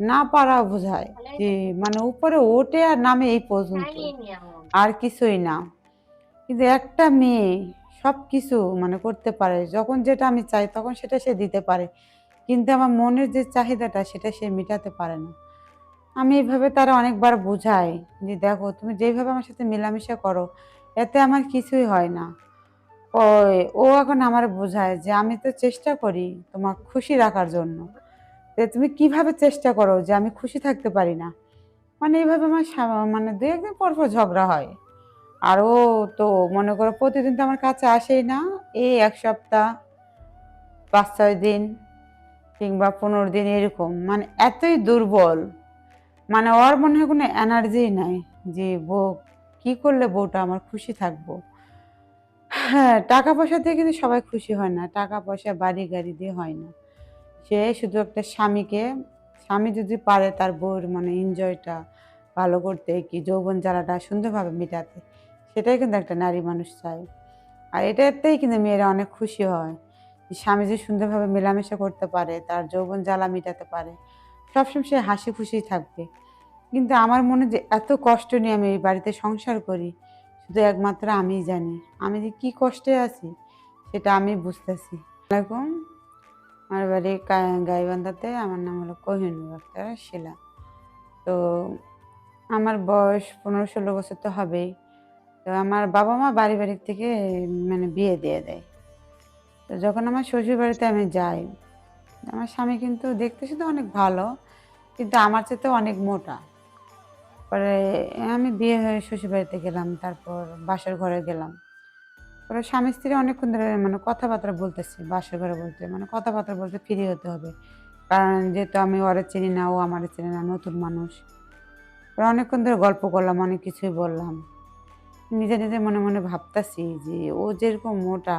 না পারা বোঝায় যে মানে উপরে ওঠে আর নামে এই পর্যন্ত। আর কিছুই না। কিন্তু একটা মেয়ে সব কিছু মানে করতে পারে যখন যেটা আমি চাই তখন সেটা সে দিতে পারে। কিন্তু আমার মনের যে চাহিদাটা সেটা সে মেটাতে পারে না। আমি এইভাবে তারা অনেকবার বোঝাই যে দেখো তুমি যেভাবে আমার সাথে মেলামেশা করো এতে আমার কিছুই হয় না। ও এখন আমার বোঝায় যে আমি তো চেষ্টা করি তোমার খুশি রাখার জন্য। তুমি কীভাবে চেষ্টা করো যে আমি খুশি থাকতে পারি না? মানে এইভাবে আমার মানে দু, একদিন পর পর ঝগড়া হয়। আর ও তো মনে করো প্রতিদিন তো আমার কাছে আসেই না। এই এক সপ্তাহ, পাঁচ, ছয় দিন কিংবা পনেরো দিন এরকম। মানে এতই দুর্বল। মানে ওর মনে হয় কোনো এনার্জি নাই যে বউ কি করলে বউটা আমার খুশি থাকব? হ্যাঁ টাকা পয়সা দিয়ে কিন্তু সবাই খুশি হয় না। টাকা পয়সা বাড়ি গাড়ি দিয়ে হয় না। সে শুধু একটা স্বামীকে, স্বামী যদি পারে তার বউর মানে এনজয়টা ভালো করতে কি যৌবন জ্বালাটা সুন্দরভাবে মেটাতে, সেটাই কিন্তু একটা নারী মানুষ চায়। আর এটাতেই কিন্তু মেয়েরা অনেক খুশি হয়। স্বামী যে সুন্দরভাবে মেলামেশা করতে পারে, তার যৌবন জ্বালা মেটাতে পারে, সবসময় সে হাসি খুশি থাকবে। কিন্তু আমার মনে যে এত কষ্ট নিয়ে আমি এই বাড়িতে সংসার করি, শুধু একমাত্র আমিই জানি। আমি যে কী কষ্টে আছি, সেটা আমি বুঝতেছি। এরকম আমার বাড়ি গাইবান্ধাতে আমার নাম হলো কোহিনুর আক্তার শিলা। তো আমার বয়স পনেরো ষোলো বছর তো হবেই। তো আমার বাবা মা বাড়ি বাড়ি থেকে মানে বিয়ে দিয়ে দেয়। তো যখন আমার শ্বশুর বাড়িতে আমি যাই, আমার স্বামী কিন্তু দেখতে শুধু অনেক ভালো, কিন্তু আমার চেয়ে অনেক মোটা। পরে আমি বিয়ে হয়ে শ্বশুর বাড়িতে গেলাম, তারপর বাসার ঘরে গেলাম। পরে স্বামী স্ত্রী অনেকক্ষণ ধরে মানে কথাবার্তা বলতেছি, বাসার ঘরে বলতে মানে কথাবার্তা বলতে ফিরে হতে হবে। কারণ যেহেতু আমি ওরা চিনি না, ও আমার চিনি না, নতুন মানুষ। ওরা অনেকক্ষণ ধরে গল্প করলাম, অনেক কিছুই বললাম। নিজে নিজে মনে মনে ভাবতাছি যে ও যেরকম মোটা,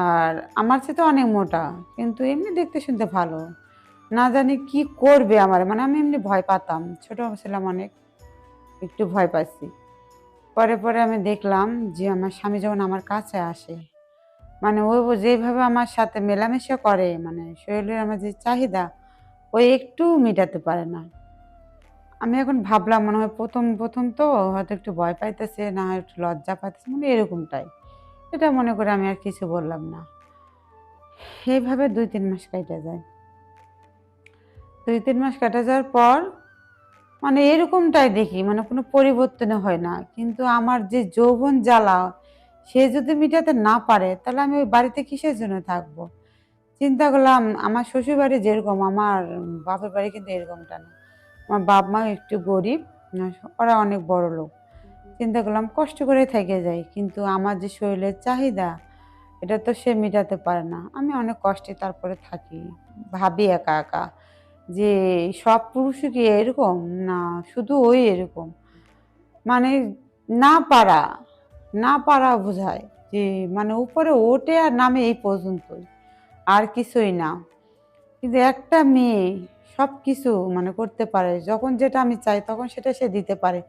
আর আমার তো অনেক মোটা, কিন্তু এমনি দেখতে শুনতে ভালো। না জানি কি করবে আমার মানে আমি এমনি ভয় পাতাম, ছোটো ছিলাম অনেক, একটু ভয় পাচ্ছি পরে পরে আমি দেখলাম যে আমার স্বামী যখন আমার কাছে আসে মানে ও যেভাবে আমার সাথে মেলামেশা করে মানে শরীরের আমার যে চাহিদা, ও একটু মেটাতে পারে না। আমি এখন ভাবলাম মনে হয় প্রথম প্রথম তো হয়তো একটু ভয় পাইতেছে, না হয় একটু লজ্জা পাইতেছে মানে এরকমটাই। এটা মনে করে আমি আর কিছু বললাম না। এইভাবে দুই, তিন মাস কেটে যায়। দুই, তিন মাস কাটা যাওয়ার পর মানে এরকমটাই দেখি মানে কোনো পরিবর্তন হয় না। কিন্তু আমার যে যৌবন জ্বালা, সে যদি মিটাতে না পারে, তাহলে আমি ওই বাড়িতে কিসের জন্য থাকব? চিন্তা করলাম, আমার শ্বশুর বাড়ি যেরকম, আমার বাপের বাড়ি কিন্তু এরকমটা না। আমার বাপ মা একটু গরিব, ওরা অনেক বড় লোক। চিন্তা করলাম, কষ্ট করে থেকে যাই। কিন্তু আমার যে শরীরের চাহিদা, এটা তো সে মেটাতে পারে না। আমি অনেক কষ্টে তারপরে থাকি, ভাবি একা একা। যে সব পুরুষই কি এরকম? না, শুধু ওই এরকম। মানে না পারা না পারা বোঝায় যে মানে উপরে ওঠে আর নামে এই পর্যন্তই। আর কিছুই না। কিন্তু একটা মেয়ে সব কিছু মানে করতে পারে, যখন যেটা আমি চাই তখন সেটা সে দিতে পারে।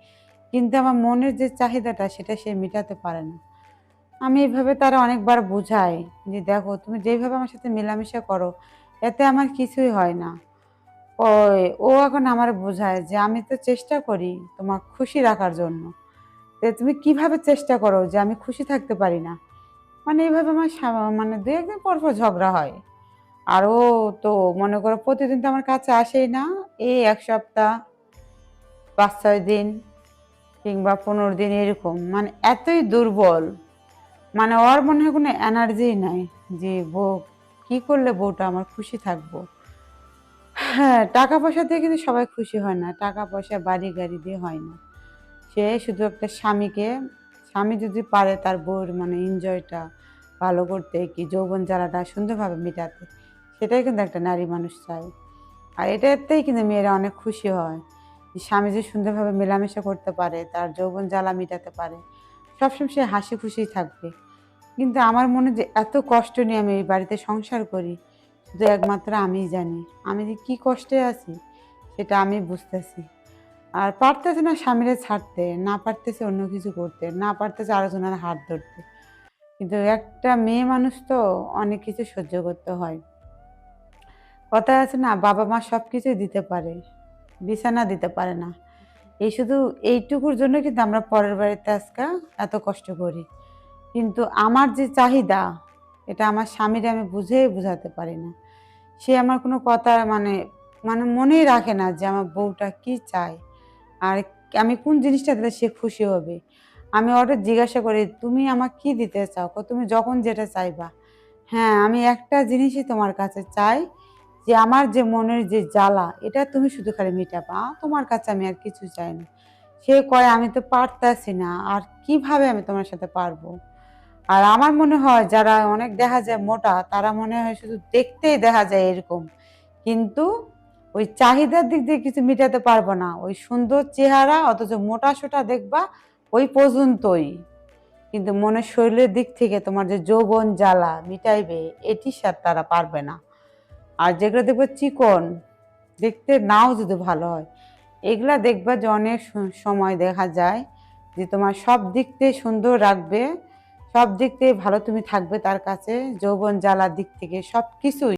কিন্তু আমার মনের যে চাহিদাটা সেটা সে মেটাতে পারে না। আমি এইভাবে তারা অনেকবার বোঝাই যে, দেখো, তুমি যেভাবে আমার সাথে মেলামেশা করো, এতে আমার কিছুই হয় না। ওই, ও এখন আমার বোঝায় যে আমি তো চেষ্টা করি তোমার খুশি রাখার জন্য। তুমি কীভাবে চেষ্টা করো যে আমি খুশি থাকতে পারি না? মানে এইভাবে আমার মানে দু একদিন পর পর ঝগড়া হয়। আর ও তো মনে করো প্রতিদিন তো আমার কাছে আসেই না। এই এক সপ্তাহ, পাঁচ, ছয় দিন কিংবা পনেরো দিন এরকম। মানে এতই দুর্বল। মানে ওর মনে হয় কোনো এনার্জি নাই যে বউ, কি করলে বউটা আমার খুশি থাকব? হ্যাঁ টাকা পয়সা দিয়ে কিন্তু সবাই খুশি হয় না। টাকা পয়সা বাড়ি গাড়ি দিয়ে হয় না। সে শুধু একটা স্বামীকে, স্বামী যদি পারে তার বউর মানে এনজয়টা ভালো করতে কি যৌবন জ্বালাটা সুন্দরভাবে মেটাতে, সেটাই কিন্তু একটা নারী মানুষ চায়। আর এটাতেই কিন্তু মেয়েরা অনেক খুশি হয়। স্বামী যে সুন্দরভাবে মেলামেশা করতে পারে, তার যৌবন জ্বালা মেটাতে পারে, সবসময় সে হাসি খুশি থাকবে। কিন্তু আমার মনে যে এত কষ্ট নিয়ে আমি এই বাড়িতে সংসার করি শুধু একমাত্র আমিই জানি। আমি যে কী কষ্টে আছি, সেটা আমি বুঝতেছি। আর পারতেছে না স্বামীরে ছাড়তে, না পারতেছে অন্য কিছু করতে, না পারতেছে আলোচনার হাত ধরতে। কিন্তু একটা মেয়ে মানুষ তো অনেক কিছু সহ্য করতে হয়। কথা আছে না, বাবা মা সব কিছুই দিতে পারে, বিছানা দিতে পারে না। এই শুধু এইটুকুর জন্য কিন্তু আমরা পরের বাড়িতে আজকে এত কষ্ট করি। কিন্তু আমার যে চাহিদা, এটা আমার স্বামীর আমি বুঝেই বোঝাতে পারি না। সে আমার কোনো কথা মানে মানে মনেই রাখে না যে আমার বউটা কি চায়। আর আমি কোন জিনিসটা দিলে সে খুশি হবে? আমি ওটা জিজ্ঞাসা করি, তুমি আমাকে কি দিতে চাও? তুমি যখন যেটা চাইবা। হ্যাঁ আমি একটা জিনিসই তোমার কাছে চাই যে আমার যে মনের যে জ্বালা, এটা তুমি শুধু খালি মিটাবা। তোমার কাছে আমি আর কিছু চাই না। সে কয়, আমি তো পারতাছি না। আর কীভাবে আমি তোমার সাথে পারব? আর আমার মনে হয় যারা অনেক দেখা যায় মোটা, তারা মনে হয় শুধু দেখতেই দেখা যায় এরকম। কিন্তু ওই চাহিদার দিক দিয়ে কিছু মিটাতে পারব না। ওই সুন্দর চেহারা অথচ মোটা সোটা দেখবা ওই পর্যন্তই। কিন্তু মনের শরীরের দিক থেকে তোমার যে যৌবন জ্বালা মিটাইবে, এটি সার তারা পারবে না। আর যেগুলো দেখবে চিকন, দেখতে নাও যদি ভালো হয়। এগুলা দেখবা যে অনেক সময় দেখা যায় যে তোমার সব দিক সুন্দর রাখবে। সব দিক থেকে ভালো তুমি থাকবে তার কাছে যৌবন জ্বালার দিক থেকে সব কিছুই